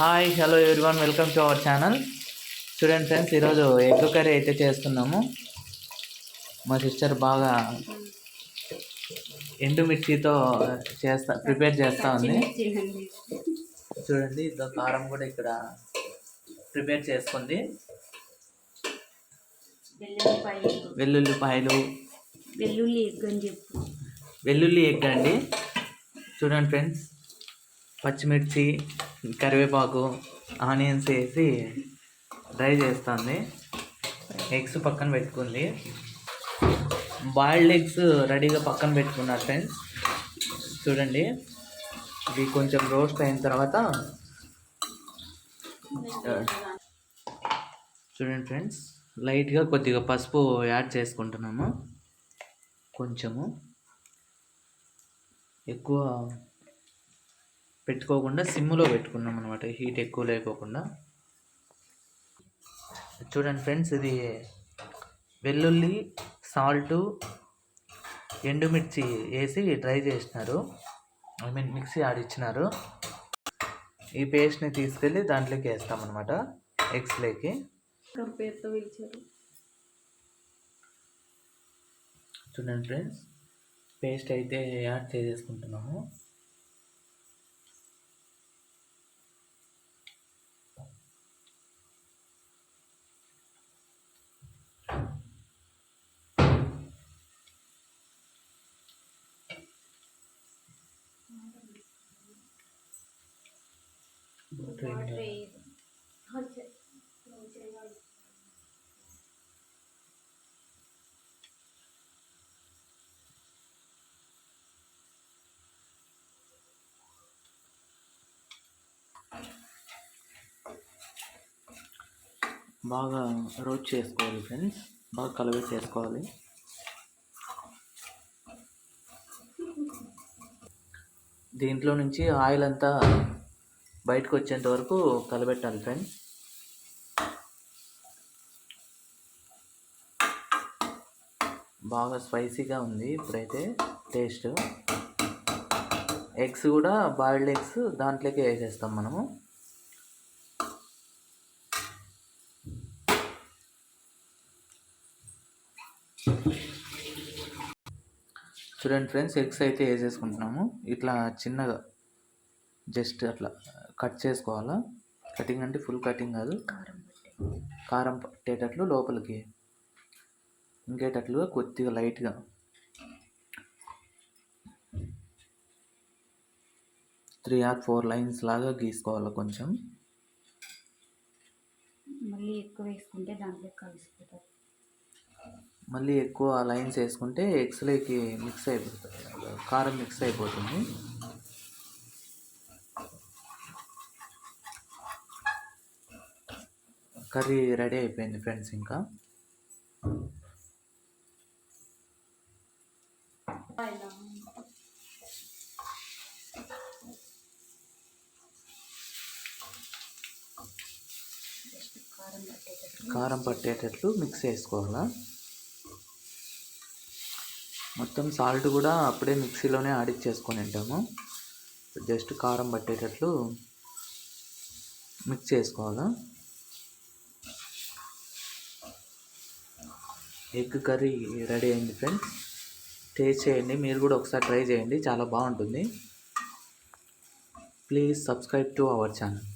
Hi hello everyone welcome to our channel చూడండి friends ఈరోజు egg curry అయితే చేస్తున్నాము. మా సిస్టర్ బాగా ఎండుమిర్చితో చేస్తా ప్రిపేర్ చేస్తూ ఉంది. చూడండి ఇదో కారం కూడా ఇక్కడ ప్రిపేర్ చేసుకుంది. వెల్లుల్లిపాయలు. వెల్లుల్లి ఎగ్ అని చెప్పు. వెల్లుల్లి ఎగ్ అండి. చూడండి ఫ్రెండ్స్ పచ్చిమిర్చి కరివేపాకు ఆనియన్స్ వేసి డ్రై చేస్తుంది. ఎగ్స్ పక్కన పెట్టుకుంది. బాయిల్డ్ ఎగ్స్ రెడీగా పక్కన పెట్టుకున్నారు ఫ్రెండ్స్. చూడండి ఇవి కొంచెం రోస్ట్ అయిన తర్వాత చూడండి ఫ్రెండ్స్ లైట్గా కొద్దిగా పసుపు యాడ్ చేసుకుంటున్నాము. కొంచెము. ఎక్కువ పెట్టుకోకుండా సిమ్లో పెట్టుకున్నాం అనమాట హీట్ ఎక్కువ లేకోకుండా. చూడండి ఫ్రెండ్స్ ఇది వెల్లుల్లి సాల్టు ఎండుమిర్చి వేసి డ్రై చేసినారు. ఐ మీన్ మిక్సీ ఆడిచ్చినారు ఈ పేస్ట్ని తీసుకెళ్ళి దాంట్లోకి వేస్తామన్నమాట ఎగ్స్లోకి. చూడండి ఫ్రెండ్స్ పేస్ట్ అయితే యాడ్ చేసేసుకుంటున్నాము. బాగా రోస్ట్ చేసుకోవాలి ఫ్రెండ్స్ బాగా కలబెట్టేసుకోవాలి దీంట్లో నుంచి ఆయిల్ అంతా బయటకు వచ్చేంత వరకు కలబెట్టాలి ఫ్రెండ్స్ బాగా స్పైసీగా ఉంది ఇప్పుడైతే టేస్ట్. ఎగ్స్ కూడా బాయిల్డ్ ఎగ్స్ దాంట్లోకి వేసేస్తాం మనము. చూడండి ఫ్రెండ్స్ ఎగ్స్ అయితే వేసేసుకుంటున్నాము. ఇట్లా చిన్నగా జస్ట్ అట్లా కట్ చేసుకోవాలా? కటింగ్ అంటే ఫుల్ కటింగ్ కాదు. కారం కారం పట్టేటట్లు లోపలికి. ఇంకేటట్లుగా కొద్దిగా లైట్గా. త్రీ ఆర్ ఫోర్ లైన్స్ లాగా గీసుకోవాలి కొంచెం. మళ్ళీ ఎక్కువ వేసుకుంటే దాంట్లో కలిసిపోతుంది. మళ్ళీ ఎక్కువ లైన్స్ వేసుకుంటే ఎగ్స్లోకి మిక్స్ అయిపోతుంది కారం మిక్స్ అయిపోతుంది. కర్రీ రెడీ అయిపోయింది ఫ్రెండ్స్ ఇంకా. కారం పట్టేటట్లు మిక్స్ చేసుకోవాలా? మొత్తం సాల్ట్ కూడా అప్పుడే మిక్సీలోనే ఆడిచ్చేసుకొని ఉంటాము జస్ట్ కారం పట్టేటట్లు మిక్స్ చేసుకోవాలా? ఎగ్ కర్రీ రెడీ అయింది ఫ్రెండ్స్. టేస్ట్ చేయండి మీరు కూడా ఒకసారి ట్రై చేయండి చాలా బాగుంటుంది. Please subscribe to our channel.